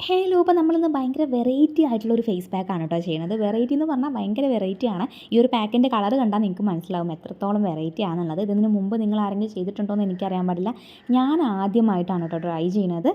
ഹേലോ അപ്പോൾ നമ്മളിന്ന് ഭയങ്കര വെറൈറ്റി ആയിട്ടുള്ള ഒരു ഫേസ് പാക്കാണ് കേട്ടോ ചെയ്യുന്നത് വെറൈറ്റി എന്ന് പറഞ്ഞാൽ ഭയങ്കര വെറൈറ്റി ആണ്. ഈ ഒരു പാക്കിന്റെ കളർ കണ്ടാൽ നിങ്ങൾക്ക് മനസ്സിലാവും എത്രത്തോളം വെറൈറ്റി ആണെന്നുള്ളത്. ഇതിന് മുമ്പ് നിങ്ങൾ ആരെങ്കിലും ചെയ്തിട്ടുണ്ടോ എന്ന് എനിക്കറിയാൻ പാടില്ല. ഞാൻ ആദ്യമായിട്ടാണ് കേട്ടോ ട്രൈ ചെയ്യുന്നത്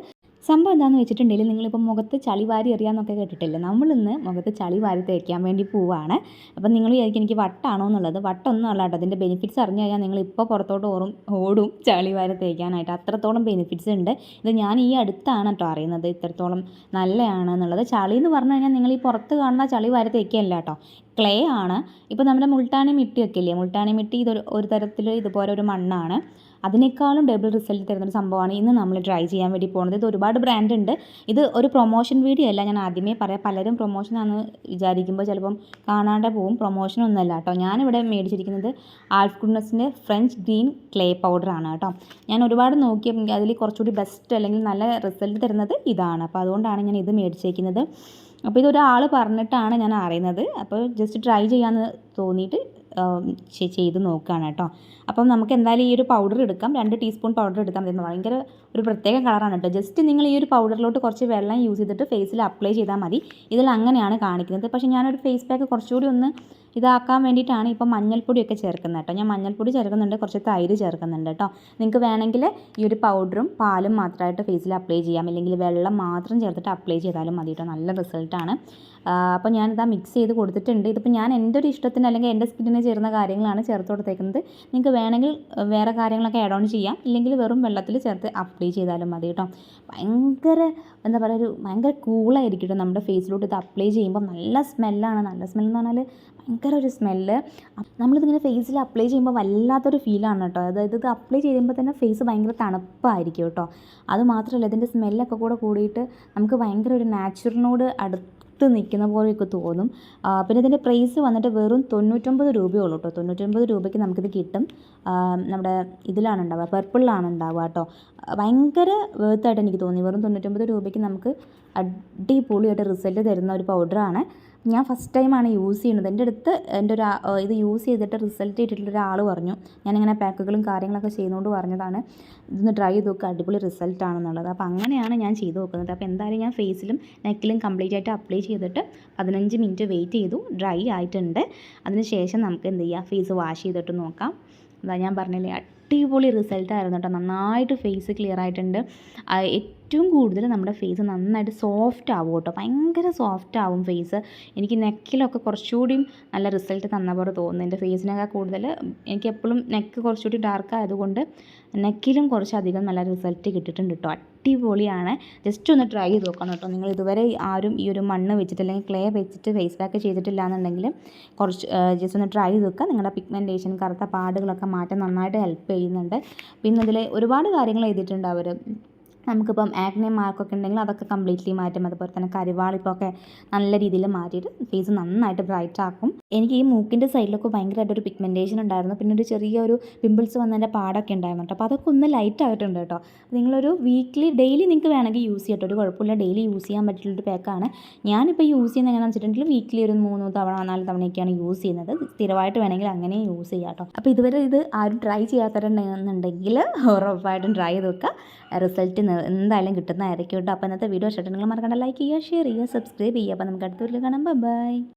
സംഭവം എന്താണെന്ന് വെച്ചിട്ടുണ്ടെങ്കിൽ നിങ്ങളിപ്പോൾ മുഖത്ത് ചളി വാരി എറിയാന്നൊക്കെ കേട്ടിട്ടില്ലേ? നമ്മളിന്ന് മുഖത്ത് ചളി വാരി തേക്കാൻ വേണ്ടി പോവാണ്. അപ്പം നിങ്ങൾ വിചാരിക്കും എനിക്ക് വട്ടാണോ എന്നുള്ളത്. വട്ടൊന്നും അല്ല കേട്ടോ. അതിന്റെ ബെനിഫിറ്റ്സ് അറിഞ്ഞു കഴിഞ്ഞാൽ നിങ്ങൾ ഇപ്പോൾ പുറത്തോട്ട് ഓറും ഓടും ചളി വാരി തേക്കാനായിട്ട്. അത്രത്തോളം ബെനിഫിറ്റ്സ് ഉണ്ട്. ഇത് ഞാൻ ഈ അടുത്താണ് കേട്ടോ അറിയുന്നത്. ഇത്രത്തോളം നല്ലതാണ് എന്നുള്ളത്. ചളി എന്ന് പറഞ്ഞു കഴിഞ്ഞാൽ നിങ്ങൾ ഈ പുറത്ത് കാണുന്ന ചളി വാരി തേക്കുകയല്ല കേട്ടോ. ക്ലേ ആണ്. ഇപ്പോൾ നമ്മുടെ മുൾട്ടാണി മിട്ടിയൊക്കെ ഇല്ലേ? മുൾട്ടാണി മിട്ടി ഇതൊരു ഒരു തരത്തിൽ ഇതുപോലെ ഒരു മണ്ണാണ്. അതിനേക്കാളും ഡബിൾ റിസൾട്ട് തരുന്ന ഒരു സംഭവമാണ് ഇന്ന് നമ്മൾ ട്രൈ ചെയ്യാൻ വേണ്ടി പോകുന്നത് ഇത് ഒരുപാട് ബ്രാൻഡ് ഉണ്ട്. ഇത് ഒരു പ്രൊമോഷൻ വീഡിയോ അല്ല ഞാൻ ആദ്യമേ പറയാം. പലരും പ്രൊമോഷനാണെന്ന് വിചാരിക്കുമ്പോൾ ചിലപ്പം കാണാണ്ട് പോവും. പ്രൊമോഷനൊന്നുമല്ല കേട്ടോ. ഞാനിവിടെ മേടിച്ചിരിക്കുന്നത് ആൽഫ് ഗുഡ്നസിന്റെ ഫ്രഞ്ച് ഗ്രീൻ ക്ലേ പൗഡറാണ് കേട്ടോ. ഞാൻ ഒരുപാട് നോക്കിയപ്പോൾ അതിൽ കുറച്ചുകൂടി ബെസ്റ്റ് അല്ലെങ്കിൽ നല്ല റിസൾട്ട് തരുന്നത് ഇതാണ്. അപ്പോൾ അതുകൊണ്ടാണ് ഞാൻ ഇത് മേടിച്ചേക്കുന്നത്. അപ്പോൾ ഇതൊരാൾ പറഞ്ഞിട്ടാണ് ഞാൻ അറിയുന്നത്. അപ്പോൾ ജസ്റ്റ് ട്രൈ ചെയ്യാമെന്ന് തോന്നിയിട്ട് ചെയ്ത് നോക്കുകയാണ് കേട്ടോ. അപ്പം നമുക്ക് എന്തായാലും ഈ ഒരു പൗഡർ എടുക്കാം. രണ്ട് ടീസ്പൂൺ പൗഡർ എടുത്താൽ മതി. ഭയങ്കര ഒരു പ്രത്യേക കളറാണ് കേട്ടോ. ജസ്റ്റ് നിങ്ങൾ ഈ ഒരു പൗഡറിലോട്ട് കുറച്ച് വെള്ളം യൂസ് ചെയ്തിട്ട് ഫേസിൽ അപ്ലൈ ചെയ്താൽ മതി. ഇതിൽ അങ്ങനെയാണ് കാണിക്കുന്നത്. പക്ഷേ ഞാനൊരു ഫേസ് പാക്ക് കുറച്ചുകൂടി ഒന്ന് ഇതാക്കാൻ വേണ്ടിയിട്ടാണ് ഇപ്പോൾ മഞ്ഞൾപ്പൊടിയൊക്കെ ചേർക്കുന്നത് കേട്ടോ. ഞാൻ മഞ്ഞൾപ്പൊടി ചേർക്കുന്നുണ്ട് കുറച്ച് തൈര് ചേർക്കുന്നുണ്ട് കേട്ടോ. നിങ്ങൾക്ക് വേണമെങ്കിൽ ഈ ഒരു പൗഡറും പാലും മാത്രമായിട്ട് ഫേസിൽ അപ്ലൈ ചെയ്യാം. അല്ലെങ്കിൽ വെള്ളം മാത്രം ചേർത്തിട്ട് അപ്ലൈ ചെയ്താലും മതി കേട്ടോ. നല്ല റിസൾട്ടാണ് അപ്പോൾ ഞാനിതാ മിക്സ് ചെയ്ത് കൊടുത്തിട്ടുണ്ട്. ഇതിപ്പോൾ ഞാൻ എന്റെ ഒരു ഇഷ്ടത്തിന് അല്ലെങ്കിൽ എന്റെ സ്കിന്നിന് ചേരുന്ന കാര്യങ്ങളാണ് ചേർത്ത് കൊടുത്തേക്കുന്നത്. നിങ്ങൾക്ക് വേണമെങ്കിൽ വേറെ കാര്യങ്ങളൊക്കെ ആഡ് ഓൺ ചെയ്യാം. ഇല്ലെങ്കിൽ വെറും വെള്ളത്തിൽ ചേർത്ത് അപ്ലൈ ചെയ്താലും മതി കേട്ടോ. ഭയങ്കര എന്താ പറയുക ഒരു ഭയങ്കര കൂളായിരിക്കും കേട്ടോ നമ്മുടെ ഫേസിലോട്ട് ഇത് അപ്ലൈ ചെയ്യുമ്പോൾ നല്ല സ്മെല്ലാണ് നല്ല സ്മെല്ലെന്ന് പറഞ്ഞാൽ ഭയങ്കര ഒരു സ്മെല്ല് നമ്മളിതിങ്ങനെ ഫേസിൽ അപ്ലൈ ചെയ്യുമ്പോൾ വല്ലാത്തൊരു ഫീലാണ് കേട്ടോ. അതായത് ഇത് അപ്ലൈ ചെയ്യുമ്പോൾ തന്നെ ഫേസ് ഭയങ്കര തണുപ്പായിരിക്കും കേട്ടോ. അതുമാത്രമല്ല ഇതിന്റെ സ്മെല്ലൊക്കെ കൂടെ കൂടിയിട്ട് നമുക്ക് ഭയങ്കര ഒരു നാച്ചുറലിനോട് അടുത്ത് അടുത്ത് നിൽക്കുന്ന പോലെയൊക്കെ തോന്നും. പിന്നെ ഇതിന്റെ പ്രൈസ് വന്നിട്ട് വെറും തൊണ്ണൂറ്റൊമ്പത് രൂപയേ ഉള്ളൂ കേട്ടോ തൊണ്ണൂറ്റൊമ്പത് രൂപയ്ക്ക് നമുക്കിത് കിട്ടും. നമ്മുടെ ഇതിലാണ് ഉണ്ടാവുക പർപ്പിളിലാണ് ഉണ്ടാവുക കേട്ടോ ഭയങ്കര വേർത്തായിട്ട് എനിക്ക് തോന്നി. വെറും തൊണ്ണൂറ്റൊമ്പത് രൂപയ്ക്ക് നമുക്ക് അടിപൊളിയായിട്ട് റിസൾട്ട് തരുന്ന ഒരു പൗഡറാണ് ഞാൻ ഫസ്റ്റ് ടൈമാണ് യൂസ് ചെയ്യുന്നത്. എന്റെ അടുത്ത് എന്റെ ഒരു ഇത് യൂസ് ചെയ്തിട്ട് റിസൾട്ട് കിട്ടിയിട്ടുള്ള ഒരാൾ പറഞ്ഞു. ഞാനിങ്ങനെ പാക്കുകളും കാര്യങ്ങളൊക്കെ ചെയ്യുന്നതുകൊണ്ട് പറഞ്ഞതാണ്. ഇതൊന്ന് ട്രൈ ചെയ്ത് നോക്കുക അടിപൊളി റിസൾട്ട് ആണെന്നുള്ളത്. അപ്പോൾ അങ്ങനെയാണ് ഞാൻ ചെയ്ത് നോക്കുന്നത്. അപ്പോൾ എന്തായാലും ഞാൻ ഫേസിലും നെക്കിലും കംപ്ലീറ്റ് ആയിട്ട് അപ്ലൈ ചെയ്തിട്ട് പതിനഞ്ച് മിനിറ്റ് വെയിറ്റ് ചെയ്തു. ഡ്രൈ ആയിട്ടുണ്ട്. അതിനുശേഷം നമുക്ക് എന്ത് ചെയ്യാം? ഫേസ് വാഷ് ചെയ്തിട്ട് നോക്കാം. അതാ ഞാൻ പറഞ്ഞില്ലേ അടിപൊളി റിസൾട്ടായിരുന്നു കേട്ടോ നന്നായിട്ട് ഫേസ് ക്ലിയർ ആയിട്ടുണ്ട്. ഏറ്റവും കൂടുതൽ നമ്മുടെ ഫേസ് നന്നായിട്ട് സോഫ്റ്റ് ആവും കേട്ടോ. ഭയങ്കര സോഫ്റ്റ് ആവും ഫേസ് എനിക്ക് നെക്കിലൊക്കെ കുറച്ചുകൂടി നല്ല റിസൾട്ട് തന്ന പോലെ തോന്നുന്നു. എന്റെ ഫേസിനൊക്കെ കൂടുതൽ എനിക്ക് എപ്പോഴും നെക്ക് കുറച്ചുകൂടി ഡാർക്ക് ആയതുകൊണ്ട് നെക്കിലും കുറച്ചധികം നല്ല റിസൾട്ട് കിട്ടിയിട്ടുണ്ട് കേട്ടോ. അടിപൊളിയാണ്. ജസ്റ്റ് ഒന്ന് ട്രൈ ചെയ്ത് നോക്കണം കേട്ടോ. നിങ്ങൾ ഇതുവരെ ആരും ഈ ഒരു മണ്ണ് വെച്ചിട്ട് അല്ലെങ്കിൽ ക്ലേ വെച്ചിട്ട് ഫേസ് പാക്ക് ചെയ്തിട്ടില്ല എന്നുണ്ടെങ്കിൽ കുറച്ച് ജസ്റ്റ് ഒന്ന് ട്രൈ ചെയ്ത് നോക്കുക. നിങ്ങളുടെ പിഗ്മെന്റേഷൻ കറുത്ത പാടുകളൊക്കെ മാറ്റാൻ നന്നായിട്ട് ഹെൽപ്പ് ചെയ്യുന്നുണ്ട്. പിന്നെ ഇതിൽ ഒരുപാട് കാര്യങ്ങൾ എഴുതിയിട്ടുണ്ട് അവർ. നമുക്കിപ്പം ആക്നെ മാർക്കൊക്കെ ഉണ്ടെങ്കിൽ അതൊക്കെ കംപ്ലീറ്റ്ലി മാറ്റും. അതുപോലെ തന്നെ കരുവാളിപ്പൊക്കെ നല്ല രീതിയിൽ മാറ്റിയിട്ട് ഫേസ് നന്നായിട്ട് ബ്രൈറ്റ് ആക്കും. എനിക്ക് ഈ മൂക്കിന്റെ സൈഡിലൊക്കെ ഭയങ്കരമായിട്ട് ഒരു പിഗ്മെന്റേഷൻ ഉണ്ടായിരുന്നു. പിന്നെ ഒരു ചെറിയൊരു പിമ്പിൾസ് വന്നതിന്റെ പാടൊക്കെ ഉണ്ടായിരുന്നു കേട്ടോ. അപ്പോൾ അതൊക്കെ ഒന്ന് ലൈറ്റ് ആയിട്ടുണ്ട് കേട്ടോ. നിങ്ങളൊരു വീക്ക്ലി ഡെയിലി നിങ്ങൾക്ക് വേണമെങ്കിൽ യൂസ് ചെയ്യട്ടോ ഒരു കുഴപ്പമില്ല. ഡെയിലി യൂസ് ചെയ്യാൻ പറ്റുള്ളൊരു പാക്കാണ് ഞാനിപ്പോൾ യൂസ് ചെയ്യുന്നത് എങ്ങനെയാണെന്ന് വെച്ചിട്ടുണ്ടെങ്കിൽ വീക്ക്ലി ഒരു മൂന്ന് തവണ നാല് തവണയൊക്കെയാണ് യൂസ് ചെയ്യുന്നത്. സ്ഥിരമായിട്ട് വേണമെങ്കിൽ അങ്ങനെ യൂസ് ചെയ്യാം കേട്ടോ. അപ്പോൾ ഇതുവരെ ഇത് ആരും ട്രൈ ചെയ്യാത്തവരുണ്ടെന്നുണ്ടെങ്കിൽ ഉറപ്പായിട്ടും ട്രൈ ചെയ്ത് വെക്കുക റിസൾട്ട് എന്തായാലും കിട്ടുന്നതായിരിക്കും കേട്ടോ. അപ്പോൾ ഇന്നത്തെ വീഡിയോ ഇഷ്ടമായിട്ട് നിങ്ങൾ മറക്കണ്ട ലൈക്ക് ചെയ്യുക ഷെയർ ചെയ്യുക സബ്സ്ക്രൈബ് ചെയ്യുക. അപ്പോൾ നമുക്ക് അടുത്ത വീഡിയോ കാണാം. ബൈ